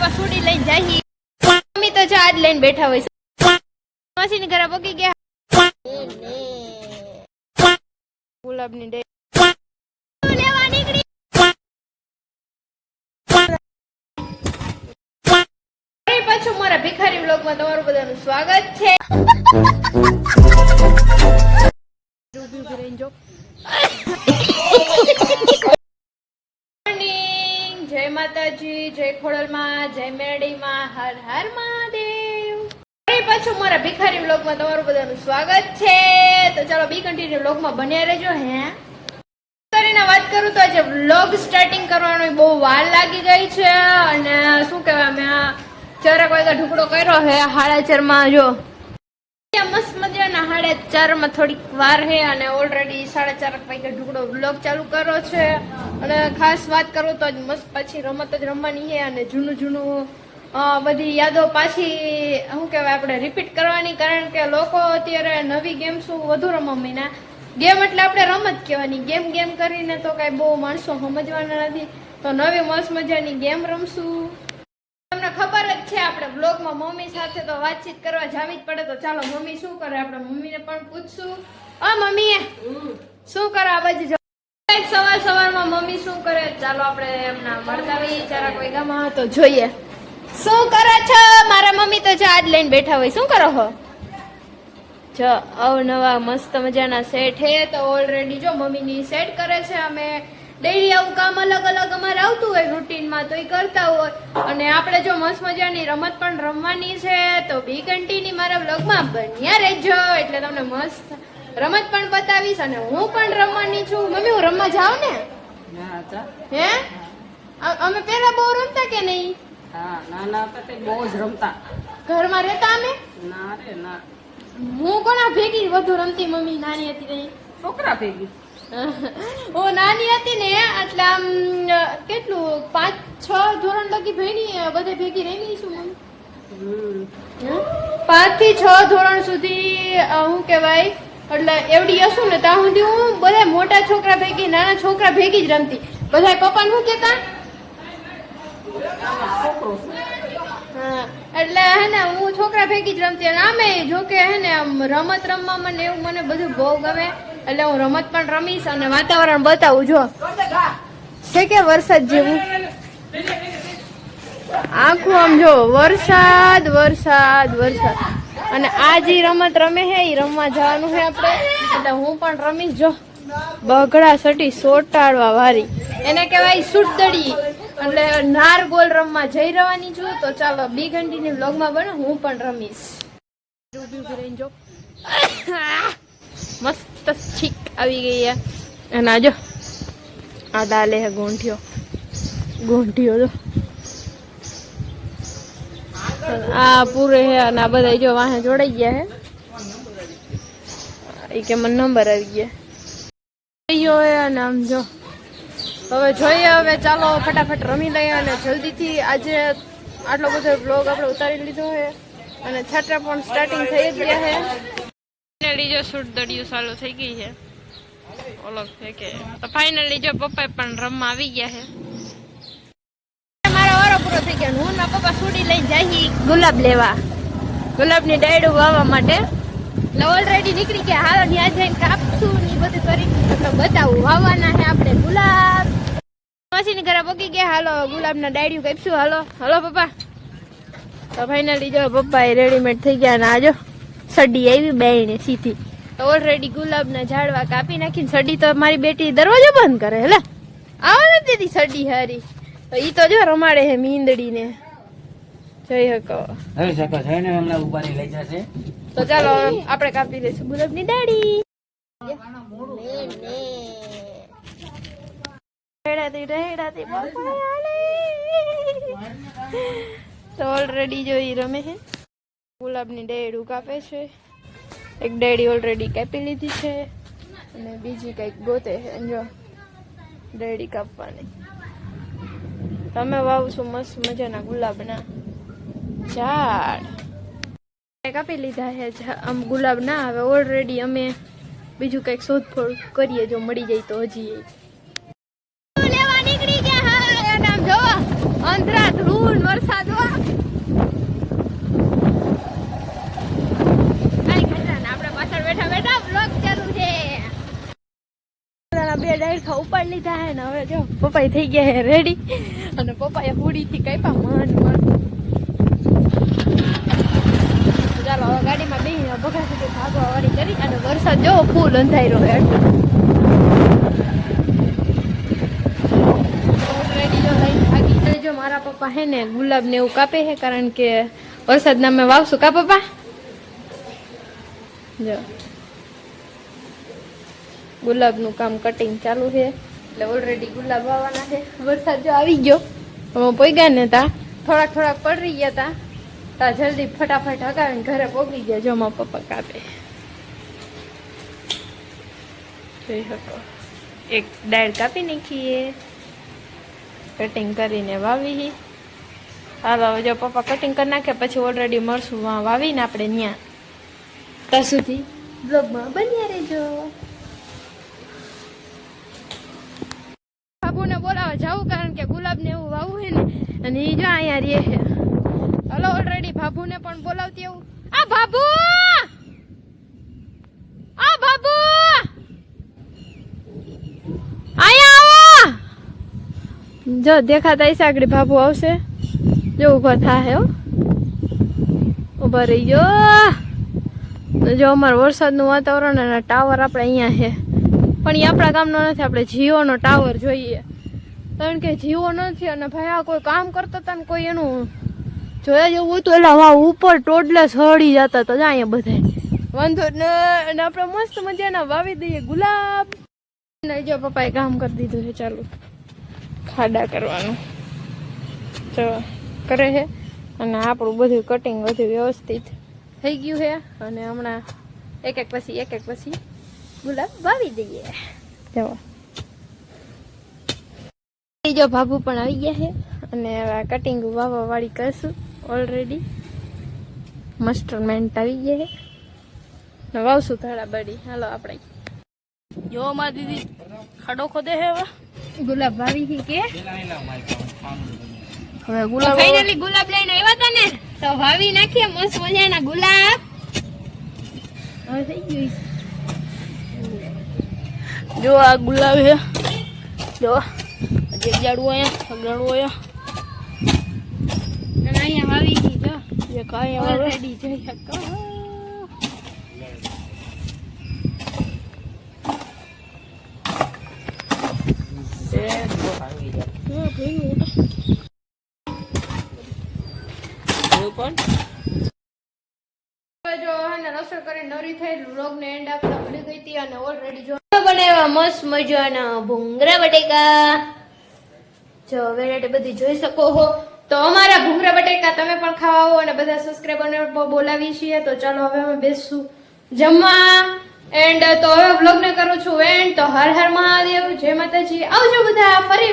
પપ્પા સુડી લઈને જાહી. મમ્મી તો જો આજ લઈને બેઠા હોય માસીની ઘરે પગી ગયા. ગુલાબની ડે. પાછું મારા ભિખારી બ્લોગમાં તમારું બધાનું સ્વાગત છે ઊભી ઊભી રહીને જો. મોર્નિંગ જય માતાજી, જય ખોડલમાં, જય મેરડીમાં, હર હર મહાદેવ. પાછું મારા ભિખારી બ્લોગમાં તમારું બધાનું સ્વાગત છે. તો ચાલો બી કન્ટિન્યુ બ્લોગમાં બન્યા રહેજો, હે. કરીને વાત કરું તો આજે વ્લોગ સ્ટાર્ટિંગ કરવાનો બહુ વાર લાગી ગઈ છે અને શું કહેવાય, મેં ચરક વાગ્યા ઢુકડો કર્યો હે, હાડા ચારમાં જો. મસ્ત સાડા ચારમાં થોડીક વાર છે અને ઓલરેડી સાડા ચારક વાગે ઢુકડો બ્લોગ ચાલુ કર્યો છે. અને ખાસ વાત કરું તો મસ્ત પાછી રમત જ રમવાની છે અને જૂનું જૂનું બધી યાદો પાછી, શું કહેવાય, આપણે રિપીટ કરવાની. કારણ કે લોકો અત્યારે નવી ગેમ્સ વધુ રમવા માંડ્યા. ગેમ એટલે આપણે રમત કહેવાની. ગેમ ગેમ કરીને તો કાંઈ બહુ માણસો સમજવાના નથી. તો નવી મસ્ત મજાની ગેમ રમશું. છે આપણે બ્લોગમાં મમ્મી સાથે તો વાતચીત કરવા જાવી જ પડે તો ચાલો મમ્મી શું કરે? આપણે મમ્મીને પણ પૂછશું. આ મમ્મી શું કરે આ બાજુ. સવાર સવારમાં મમ્મી શું કરે? ચાલો આપણે એમના મળતાવી જરા કોઈ ગામમાં તો જોઈએ. શું કરો છો? મારા મમ્મી તો જો આજ લઈને બેઠા હોય. શું કરો છો જો અવનવા મસ્ત મજાના સેટ હે તો ઓલરેડી જો મમ્મીની સેટ કરે છે અમે ડેઈલી આવું કામ અલગ અલગ અમારે આવતું હોય રૂટીનમાં તો એ કરતા હોય. અને આપણે જો મસ્ત મજાની રમત પણ રમવાની છે તો બી કન્ટિન્યુ મારા વ્લોગમાં બન્યા રહેજો. એટલે તમને મસ્ત રમત પણ બતાવીશ અને હું પણ રમવાની છું. મમ્મી હું રમવા જાઉં ને? હે? અમે પહેલા બહુ રમતા કે નહીં? હા નાના હતા તે બહુ જ રમતા. ઘરમાં રહેતા અમે? ના રે ના. હું કોના ભેગી વધુ રમતી મમ્મી નાની હતી નહીં છોકરા ભેગી. હું નાની હતી ને એટલે આમ કેટલું પાંચ છ ધોરણ લગી ભણી બધે ભેગી રહી છું મમ્મી. પાંચથી છ ધોરણ સુધી હું કહેવાય એટલે એવડી હશું ને ત્યાં સુધી હું બધા મોટા છોકરા ભેગી નાના છોકરા ભેગી જ રમતી. બધા પપ્પાને શું કહેતા? એટલે હે ને હું છોકરા ભેગી જ રમતી. અને આમે જો કે હે ને આમ રમત રમવા મને એવું મને બધું બહુ ગમે. એટલે હું રમત પણ રમીશ અને વાતાવરણ બતાવું જો. છે કે વરસાદ જેવું? આખું આમ જો વરસાદ વરસાદ વરસાદ. અને આ જે રમત રમે છે એ રમવા જવાનું છે આપણે. એટલે હું પણ રમીશ જો. બગડા સટી સોટાડવા વારી. એને કહેવાય સુટદડી એટલે નાર ગોલ રમવા જઈ રહેવાની છું તો ચાલો બી ઘંટીની વ્લોગમાં બનો હું પણ રમીશ. જો. મસ્ત છીક આવી ગઈ અને આજો આ ડાલે હે ગોંઠિયો ગોંઠિયો જો આ પૂરે હે અને આ બધા જો વાહે જોડાઈ ગયા હે એ કે મને નંબર આવી ગયા ગયો હે અને આમ જો હવે જોઈએ, હવે ચાલો, ફટાફટ રમી લઈએ અને જલ્દીથી આજે આટલો બધો બ્લોગ આપણે ઉતારી લીધો છે અને છાત્રા પણ સ્ટાર્ટિંગ થઈ જ ગયા છે. ફાઇનલી જો શૂટ દડિયું ચાલુ થઈ ગઈ છે. ઓલો છે કે, તો ફાઇનલી જો પપ્પા પણ રમવા આવી ગયા છે. મારો વારો પૂરો થઈ ગયો હું પપ્પા સુડી લઈને જઈ ગુલાબ લેવા. ગુલાબની ડાયડું વાવવા માટે. ઓલરેડી નીકળી ગયા. હાલો, ત્યાં જઈને કાપશું ને બધું કરી એટલે બતાવું. વાવવાના છે આપણે ગુલાબ. માસીની ઘરે પગી ગયા. હાલો, ગુલાબના ડાયડ્યું કાપશું. હાલો હાલો પપ્પા. તો ફાઇનલી જો પપ્પા રેડીમેડ થઈ ગયા ને આજો સડી આવી બેને સીધી. તો ઓલરેડી ગુલાબના ઝાડવા કાપી નાખીને સડી તો મારી બેટી દરવાજો બંધ કરે હેલે આવે નથી દીદી સડી હારી. તો ઈ તો જો રમાડે હે મીંદડીને. જોઈ શકો હવે શકો છે ને હમણાં ઉભારી લઈ જશે. તો ચાલો આપણે કાપી લઈશું ગુલાબની પપ્પા તો ઓલરેડી જોઈ રમે છે ગુલાબની ડેડું કાપે છે. એક ડેડી ઓલરેડી કાપી લીધી છે અને બીજી કંઈક ગોતે છે. જો ડેડી કાપવાની. તમે વાવશો મસ્ત મજાના ગુલાબના ઝાડ. કાપી લીધા છે. આમ ગુલાબ ના આવે. ઓલરેડી અમે બીજું કંઈક શોધખોળ કરીએ જો મળી જાય તો હજી. અંધરા ધૂન વરસાદ. લીધા હે ને હવે જો પપ્પા થઈ ગયા હે રેડી અને પપ્પાએ હુડીથી કાપ્યા મન મન ચાલો, હવે ગાડીમાં બેસીને ભગા સુધી ભાગવા વાળી કરી અને વરસાદ જો ફૂલ અંધાઈ રહ્યો એટલે જો મારા પપ્પા હે ને ગુલાબ ને એવું કાપે છે કારણ કે વરસાદના મેં વાવશું. કા પપ્પા? જો. ગુલાબનું કામ કટિંગ ચાલુ છે એટલે ઓલરેડી ગુલાબ વાવવાના છે. વરસાદ જો આવી ગયો. અમે પોગ્યા ને તા. થોડાક થોડાક પડી ગયા તા. તા જલ્દી ફટાફટ હકાવીને ઘરે પોગી ગયા. જો મારા પપ્પા કાપે. જોઈ શકો એક ડાળ કાપી નાખીએ. કટિંગ કરીને વાવી. હાલો જો પપ્પા કટિંગ કરી નાખે પછી ઓલરેડી મળશું વાવીને આપણે ત્યાં ત્યાં સુધી બ્લોગમાં બન્યા રહેજો. બાબુને જવું કારણ કે ગુલાબને એવું વાવવું છે ને, અને એ જો અહીંયા રે છે. હલો ઓલરેડી ભાભુને પણ બોલાવતી એવું આ ભાભુ! આ ભાભુ! અહીંયા આવો! જો, દેખાતા હશે આગળ ભાભુ આવશે. જો, ઊભા થાય હો. ઊભા રહી ગયો. જો, અમારું વરસાદનું વાતાવરણ અને ટાવર આપણે અહીંયા છે. પણ એ આપણા ગામનો નથી, આપણે જીઓનો ટાવર જોઈએ. કારણ કે જીવો નથી અને ભાઈ આ કોઈ કામ કરતા હતા ને કોઈ એનું જોયા જેવું હોય તો એટલે હવા ઉપર ટોડલા સડી જતા હતા. અહીંયા બધા વાંધો ને અને આપણે મસ્ત મજાના વાવી દઈએ ગુલાબ. ને જો પપ્પાએ કામ કરી દીધું છે, ચાલુ. ખાડા કરવાનું. જો, કરે છે. અને આપણું બધું કટિંગ બધું વ્યવસ્થિત થઈ ગયું છે. અને હમણાં એક એક પછી એક એક પછી ગુલાબ વાવી દઈએ. જો જો ભાભુ પણ આવી ગયા છે. અને હવે કટિંગ વાવવા વાળી કરશું ઓલરેડી મસ્ટરમેન્ટ આવી ગયા છે. વાવશું થોડા બડી. હાલો આપણે. જો મારી દીદી ખાડો ખોદે છે હવે. ગુલાબ વાવી છે કે? હવે ગુલાબ ફાઇનલી ગુલાબ લઈને આવ્યા હતા ને. તો વાવી નાખીએ મસ્ત મજાના ગુલાબ. હવે થઈ ગયું જો આ ગુલાબ છે. જો. હજી જાડવું અહીંયા ગળવું અહીંયા અહીંયા વાવી ગઈ જો. જે કાંઈ આવે ઓલરેડી જોઈ શકો એવું પણ જો હે ને રસોઈ કરી નરી થઈ વ્લોગ ને એન્ડ ભૂલી ગઈ હતી અને ઓલરેડી જો બનાવ્યા મસ્ત મજાના ભૂંગરા બટેકા. જો વેરાયટી બધી જોઈ શકો હો. તો અમારા ભૂંગરા બટેકા તમે પણ ખાવા આવો અને બધા સબસ્ક્રાઈબરને બોલાવી છીએ. તો ચાલો હવે અમે બેસશું જમવા. એન્ડ તો હવે વ્લોગ ને કરું છું. એન્ડ તો હર હર મહાદેવ. જય માતાજી. આવજો બધા ફરી